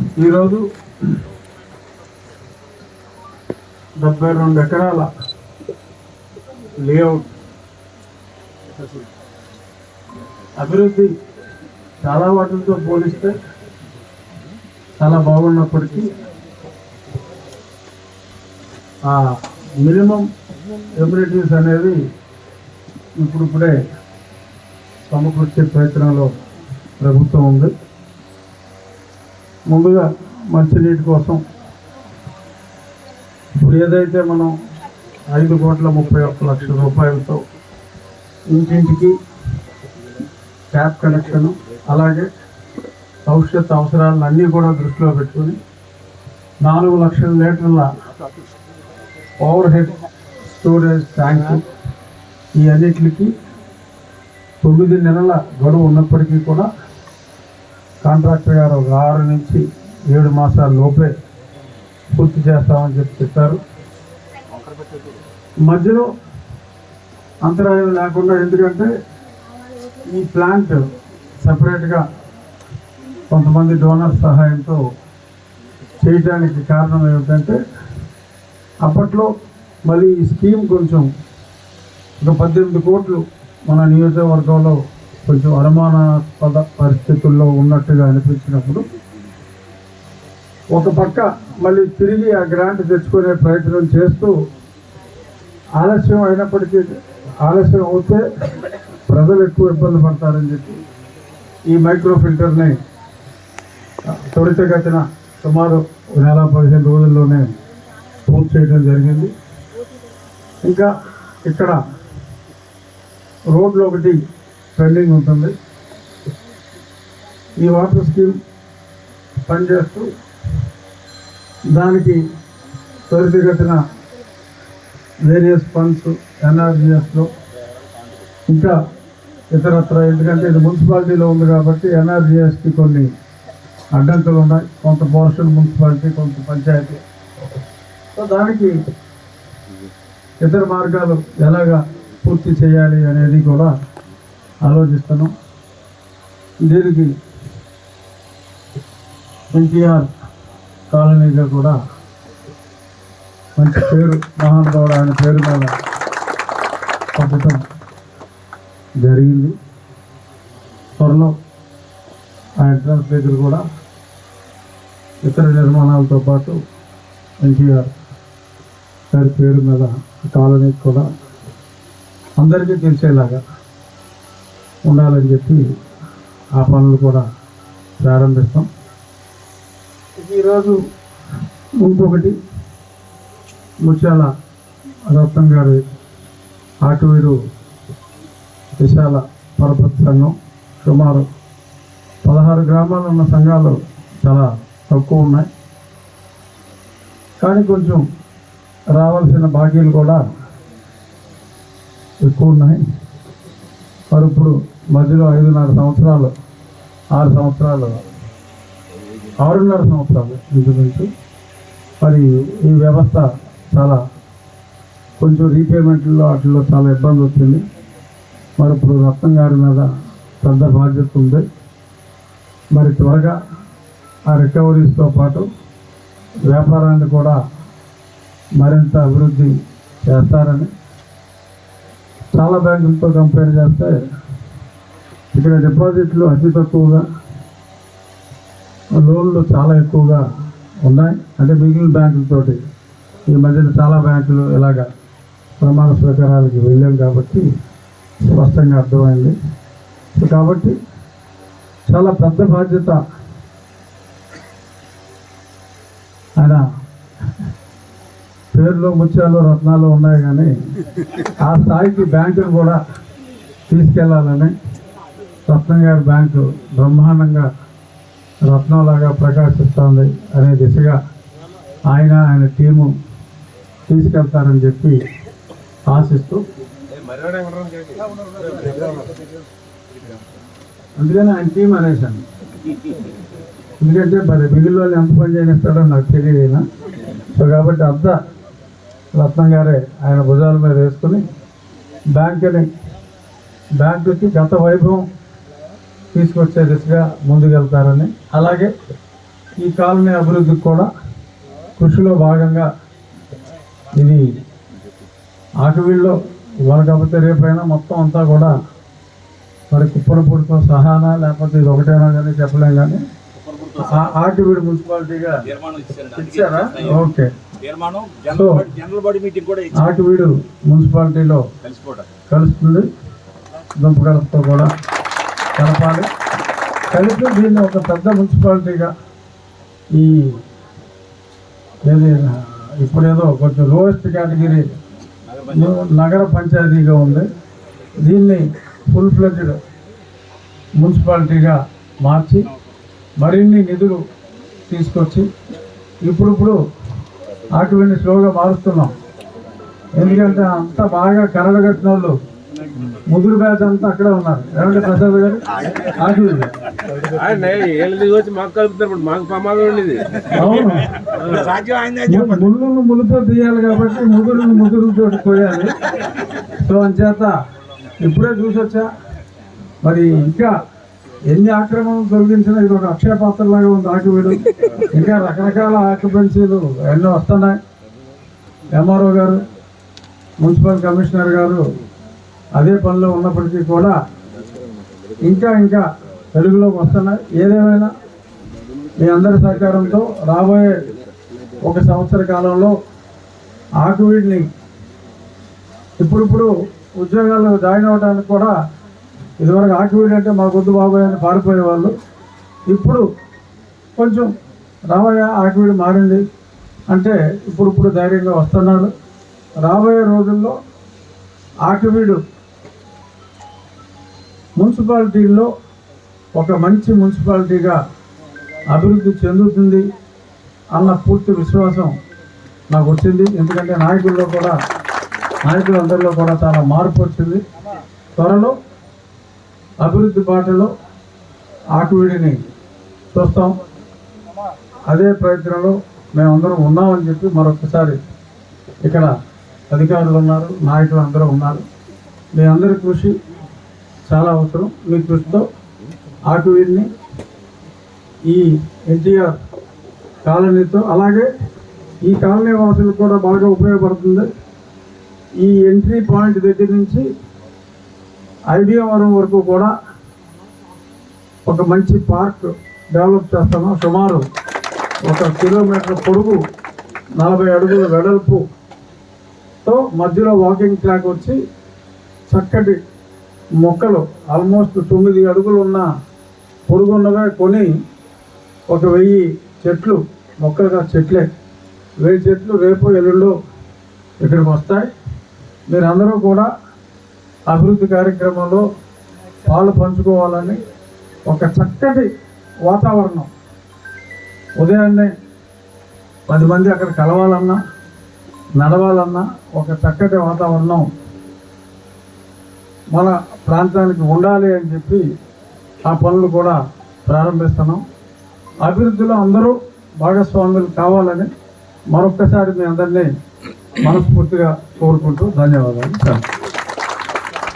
ఈరోజు డెబ్బై రెండు ఎకరాల లేఅవుట్ అభివృద్ధి చాలా వాటితో పోలిస్తే చాలా బాగున్నప్పటికీ ఆ మినిమం ఎమ్యూనిటీస్ అనేది ఇప్పుడిప్పుడే సమకూర్చే ప్రయత్నంలో ప్రభుత్వం ఉంది. ముందుగా మంచినీటి కోసం ఇప్పుడు ఏదైతే మనం ఐదు కోట్ల ముప్పై ఒక్క లక్షల రూపాయలతో ఇంటింటికి ట్యాప్ కనెక్షన్ అలాగే భవిష్యత్ అవసరాలన్నీ కూడా దృష్టిలో పెట్టుకొని నాలుగు లక్షల లీటర్ల ఓవర్ హెడ్ స్టోరేజ్ ట్యాంక్ ఈ అన్నిటికి తొమ్మిది నెలల గడువు ఉన్నప్పటికీ కూడా కాంట్రాక్టర్ గారు ఒక ఆరు నుంచి ఏడు మాసాల లోపే పూర్తి చేస్తామని చెప్పి చెప్పారు. మధ్యలో అంతరాయం లేకుండా ఎందుకంటే ఈ ప్లాంట్ సపరేట్గా కొంతమంది డోనర్ సహాయంతో చేయడానికి కారణం ఏమిటంటే అప్పట్లో మళ్ళీ ఈ స్కీమ్ కొంచెం ఒక పద్దెనిమిది కోట్లు మన నియోజకవర్గంలో కొంచెం అనుమానాస్పద పరిస్థితుల్లో ఉన్నట్టుగా అనిపించినప్పుడు ఒక పక్క మళ్ళీ తిరిగి ఆ గ్రాంట్ తెచ్చుకునే ప్రయత్నం చేస్తూ ఆలస్యం అయినప్పటికీ ఆలస్యం అవుతే ప్రజలు ఎక్కువ ఇబ్బంది పడతారని చెప్పి ఈ మైక్రో ఫిల్టర్ని త్వరితగతిన సుమారు నెల పదిహేను రోజుల్లోనే పూర్తి చేయడం జరిగింది. ఇంకా ఇక్కడ రోడ్లు ఒకటి పెండింగ్ ఉంటుంది. ఈ వాటర్ స్కీమ్ పనిచేస్తూ దానికి త్వరితగతిన వేరియస్ ఫండ్స్ ఎన్ఆర్జిఎస్లో ఇంకా ఇతరత్ర ఎందుకంటే ఇది మున్సిపాలిటీలో ఉంది కాబట్టి ఎన్ఆర్జిఎస్కి కొన్ని అడ్డంకులు ఉన్నాయి. కొంత పోర్షన్ మున్సిపాలిటీ కొంత పంచాయతీ. సో దానికి ఇతర మార్గాలు ఎలాగా పూర్తి చేయాలి అనేది కూడా ఆలోచిస్తున్నాం దీనికి ఎన్టీఆర్ కాలనీగా కూడా మంచి పేరు మహానుభావుడు ఆయన పేరు మీద పంపటం జరిగింది. త్వరలో ఆ ఎంట్రన్స్ దగ్గర కూడా ఇతర నిర్మాణాలతో పాటు ఎన్టీఆర్ గారి పేరు మీద కాలనీకి కూడా అందరికీ తెలిసేలాగా ఉండాలని చెప్పి ఆ పనులు కూడా ప్రారంభిస్తాం. ఈరోజు ఇంకొకటి ముత్యాల రత్నం గారి ఆటవీడు విశాల పరపతి సంఘం. సుమారు పదహారు గ్రామాలు ఉన్న సంఘాలు చాలా తక్కువ ఉన్నాయి. కానీ కొంచెం రావాల్సిన బాకీలు కూడా ఎక్కువ ఉన్నాయి. మరి ఇప్పుడు మధ్యలో ఐదున్నర సంవత్సరాలు ఆరు సంవత్సరాలు ఆరున్నర సంవత్సరాలు ఇంచుమించు మరి ఈ వ్యవస్థ చాలా కొంచెం రీపేమెంట్లో వాటిల్లో చాలా ఇబ్బంది వచ్చింది. మరి ఇప్పుడు రత్నం గారి మీద పెద్ద బాధ్యత ఉంది. మరి త్వరగా ఆ రికవరీస్తో పాటు వ్యాపారాన్ని కూడా మరింత అభివృద్ధి చేస్తారని చాలా బ్యాంకులతో కంపేర్ చేస్తే ఇక్కడ డిపాజిట్లు అతి తక్కువగా లోన్లు చాలా ఎక్కువగా ఉన్నాయి. అంటే మిగిలిన బ్యాంకులతోటి ఈ మధ్యన చాలా బ్యాంకులు ఇలాగ ప్రమాణ స్వీకారాలకి వెళ్ళాం కాబట్టి స్పష్టంగా అర్థమైంది. కాబట్టి చాలా పెద్ద బాధ్యత ఆయన. పేరులో ముత్యాలు రత్నాలు ఉన్నాయి కానీ ఆ స్థాయికి బ్యాంకులు కూడా తీసుకెళ్ళాలని రత్నం గారి బ్యాంకు బ్రహ్మాండంగా రత్నంలాగా ప్రకాశిస్తుంది అనే దిశగా ఆయన ఆయన టీము తీసుకెళ్తారని చెప్పి ఆశిస్తూ. అందుకని ఆయన టీం అనేసాను ఎందుకంటే మరి మిగిలిన వాళ్ళు ఎంత పని చేయనిస్తాడో నాకు తెలియదు సో కాబట్టి అంతా రత్నం గారే ఆయన భుజాల మీద వేసుకుని బ్యాంకుని బ్యాంకుకి గత వైభవం తీసుకొచ్చే దిశగా ముందుకెళ్తారని. అలాగే ఈ కాలనీ అభివృద్ధికి కూడా కృషిలో భాగంగా ఇది ఆకవీళ్ళలో ఇవాళ కాకపోతే రేపైనా మొత్తం అంతా కూడా మరి కుప్పనపూడితో సహానా లేకపోతే ఇది ఒకటైనా కానీ చెప్పలేం కానీ ఆ- ఆకివీడు మున్సిపాలిటీగా ఇచ్చారు. ఓకే. ఇచ్చి ఆకివీడు మున్సిపాలిటీలో కలుస్తుంది. దుంపగలతో కూడా కలపాలి. కలిపి దీన్ని ఒక పెద్ద మున్సిపాలిటీగా ఈ ఏది ఇప్పుడేదో కొంచెం లోయెస్ట్ కేటగిరీ నగర పంచాయతీగా ఉంది. దీన్ని ఫుల్ ఫ్లెడ్జ్డ్ మున్సిపాలిటీగా మార్చి మరిన్ని నిధులు తీసుకొచ్చి ఇప్పుడిప్పుడు అటువంటి స్లోగా మారుస్తున్నాం. ఎందుకంటే అంత బాగా కరడగట్టిన వాళ్ళు ముదురు బ్యాచ్ అంతా అక్కడే ఉన్నారు. ఏమంటే ప్రసాద్ గారు? ఏళ్ళది వచ్చి మాకు కలుపుతారు మాకు ప్రమాదం ఉండేది అవును. ముళ్ళును ముళ్ళుతో తీయాలి కాబట్టి ముదురును ముదురుతో కోయాలి సో అంచేత ఇప్పుడే చూసొచ్చా. మరి ఇంకా ఎన్ని ఆక్రమణలు తొలగించినా ఇది ఒక అక్షయ పాత్రలాగా ఉంది ఆకువీడు ఇంకా రకరకాల ఆక్యుపెన్సీలు ఎన్నో వస్తున్నాయి. ఎంఆర్ఓ గారు మున్సిపల్ కమిషనర్ గారు అదే పనిలో ఉన్నప్పటికీ కూడా ఇంకా ఇంకా తెలుగులోకి వస్తున్నాయి ఏదేమైనా మీ అందరి సహకారంతో రాబోయే ఒక సంవత్సర కాలంలో ఆకువీడిని ఇప్పుడిప్పుడు ఉద్యోగాల్లో జాయిన్ అవ్వడానికి కూడా ఇదివరకు ఆకువీడి అంటే మా గొద్దు బాబోయ్ అని పారిపోయేవాళ్ళు ఇప్పుడు కొంచెం రాబోయే ఆకువీడి మారింది అంటే ఇప్పుడు ఇప్పుడు ధైర్యంగా వస్తున్నారు. రాబోయే రోజుల్లో ఆకువీడు మున్సిపాలిటీల్లో ఒక మంచి మున్సిపాలిటీగా అభివృద్ధి చెందుతుంది అన్న పూర్తి విశ్వాసం నాకు వచ్చింది. ఎందుకంటే నాయకుల్లో కూడా నాయకులందరిలో కూడా చాలా మార్పు వచ్చింది. త్వరలో అభివృద్ధి బాటలో ఆకువీడిని చూస్తాం. అదే ప్రయత్నంలో మేమందరం ఉన్నామని చెప్పి మరొకసారి ఇక్కడ అధికారులు ఉన్నారు నాయకులు అందరూ ఉన్నారు. మీ అందరి కృషి చాలా అవసరం. మీ కృషితో ఆకువీడిని ఈ ఎన్టీఆర్ కాలనీతో అలాగే ఈ కాలనీ వాసులకు కూడా బాగా ఉపయోగపడుతుంది. ఈ ఎంట్రీ పాయింట్ దగ్గర నుంచి ఐడియావరం వరకు కూడా ఒక మంచి పార్క్ డెవలప్ చేస్తున్నాం సుమారు ఒక కిలోమీటర్ పొడుగు నలభై అడుగుల వెడల్పుతో మధ్యలో వాకింగ్ ట్రాక్ వచ్చి చక్కటి మొక్కలు ఆల్మోస్ట్ తొమ్మిది అడుగులు ఉన్న పొడుగున్నగా కొని ఒక వెయ్యి చెట్లు మొక్కలుగా చెట్లే. వెయ్యి చెట్లు రేపు ఎల్లుండు ఇక్కడికి వస్తాయి. మీరందరూ కూడా అభివృద్ధి కార్యక్రమంలో పాలు పంచుకోవాలని ఒక చక్కటి వాతావరణం. ఉదయాన్నే పది మంది అక్కడ కలవాలన్నా నడవాలన్నా ఒక చక్కటి వాతావరణం మన ప్రాంతానికి ఉండాలి అని చెప్పి ఆ పనులు కూడా ప్రారంభిస్తున్నాం. అభివృద్ధిలో అందరూ భాగస్వాములు కావాలని మరొక్కసారి మీ అందరినీ మనస్ఫూర్తిగా కోరుకుంటూ ధన్యవాదాలు.